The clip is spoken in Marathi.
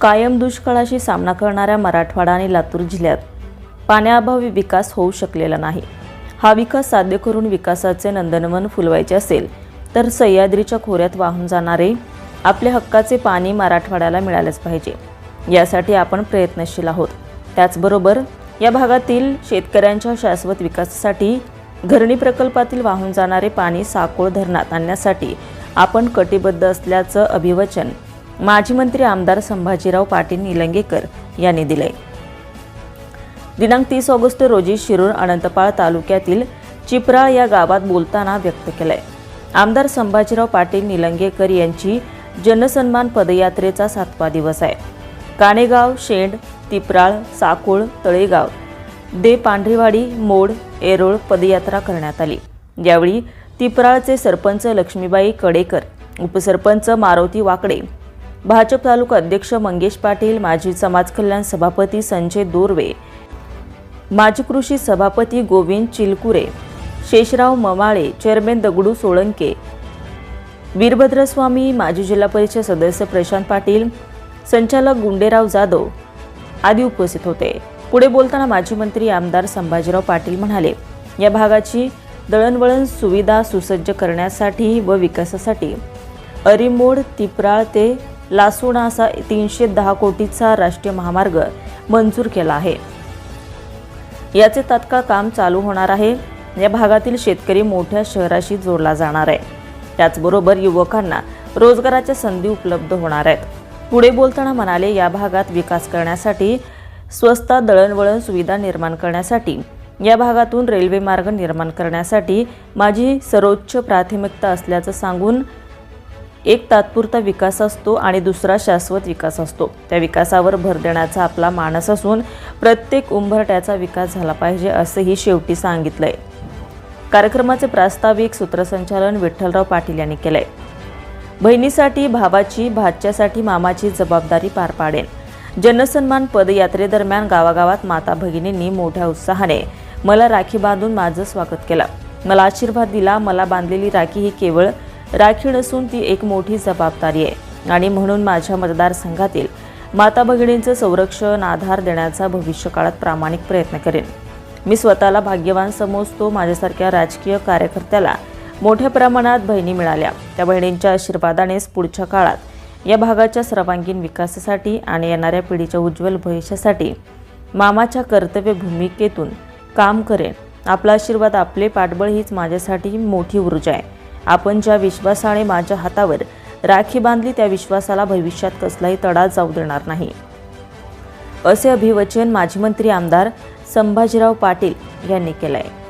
कायम दुष्काळाशी सामना करणाऱ्या मराठवाडा आणि लातूर जिल्ह्यात पाण्याअभावी विकास होऊ शकलेला नाही. हा विकास साध्य करून विकासाचे नंदनवन फुलवायचे असेल तर सह्याद्रीच्या खोऱ्यात वाहून जाणारे आपल्या हक्काचे पाणी मराठवाड्याला मिळालेच पाहिजे. यासाठी आपण प्रयत्नशील आहोत. त्याचबरोबर या भागातील शेतकऱ्यांच्या शाश्वत विकासासाठी धरणी प्रकल्पातील वाहून जाणारे पाणी साकोळ धरणात आणण्यासाठी आपण कटिबद्ध असल्याचं अभिवचन माजी मंत्री आमदार संभाजीराव पाटील निलंगेकर यांनी दिले दिनांक तीस ऑगस्ट रोजी शिरूर अनंतपाळ तालुक्यातील चिपराळ या गावात बोलताना व्यक्त केलंय. आमदार संभाजीराव पाटील निलंगेकर यांची जनसन्मान पदयात्रेचा सातवा दिवस आहे. काणेगाव शेंड तिपराळ साकोळ तळेगाव दे पांढरीवाडी मोड एरोळ पदयात्रा करण्यात आली. यावेळी तिपराळचे सरपंच लक्ष्मीबाई कडेकर उपसरपंच मारुती वाकडे भाजप तालुका अध्यक्ष मंगेश पाटील माजी समाज कल्याण सभापती संजय दोरवे माजी कृषी सभापती गोविंद चिलकुरे शेषराव ममाळे चेअरमॅन दगडू सोळंके वीरभद्रस्वामी माजी जिल्हा परिषद सदस्य प्रशांत पाटील संचालक गुंडेराव जाधव आदी उपस्थित होते. पुढे बोलताना माजी मंत्री आमदार संभाजीराव पाटील म्हणाले या भागाची दळणवळण सुविधा सुसज्ज करण्यासाठी व विकासासाठी अरिमोड तिपराळ ते लासूणा असा तीनशे दहा कोटीचा राष्ट्रीय महामार्ग मंजूर केला आहे. याचे तात्काळ काम चालू होणार आहे. या भागातील शेतकरी मोठ्या शहराशी जोडला जाणार आहे. त्याचबरोबर युवकांना रोजगाराच्या संधी उपलब्ध होणार आहेत. पुढे बोलताना म्हणाले या भागात विकास करण्यासाठी स्वस्तात दळणवळण सुविधा निर्माण करण्यासाठी या भागातून रेल्वे मार्ग निर्माण करण्यासाठी माझी सर्वोच्च प्राथमिकता असल्याचं सांगून एक तात्पुरता विकास असतो आणि दुसरा शाश्वत विकास असतो. त्या विकासावर भर देण्याचा आपला मानस असून प्रत्येक उंबरट्याचा विकास झाला पाहिजे असंही शेवटी सांगितलंय. कार्यक्रमाचे प्रास्ताविक सूत्रसंचालन विठ्ठलराव पाटील यांनी केलंय. बहिणीसाठी भावाची भाच्यासाठी मामाची जबाबदारी पार पाडेन. जनसन्मान पदयात्रेदरम्यान गावागावात माता भगिनींनी मोठ्या उत्साहाने मला राखी बांधून माझं स्वागत केलं. मला आशीर्वाद दिला मला बांधलेली राखी ही केवळ राखी नसून ती एक मोठी जबाबदारी आहे. आणि म्हणून माझ्या मतदारसंघातील माता भगिनींचं संरक्षण आधार देण्याचा भविष्यकाळात प्रामाणिक प्रयत्न करेन. मी स्वतःला भाग्यवान समजतो. माझ्यासारख्या राजकीय कार्यकर्त्याला मोठ्या प्रमाणात बहिणी मिळाल्या. त्या बहिणींच्या आशीर्वादानेच पुढच्या काळात या भागाच्या सर्वांगीण विकासासाठी आणि येणाऱ्या पिढीच्या उज्ज्वल भविष्यासाठी मामाच्या कर्तव्य भूमिकेतून काम करेन. आपला आशीर्वाद आपले पाठबळ हीच माझ्यासाठी मोठी ऊर्जा आहे. आपण ज्या विश्वासाने माझ्या हातावर राखी बांधली त्या विश्वासाला भविष्यात कसलाही तडा जाऊ देणार नाही. असे अभिवचन माजी मंत्री आमदार संभाजीराव पाटील यांनी केलं आहे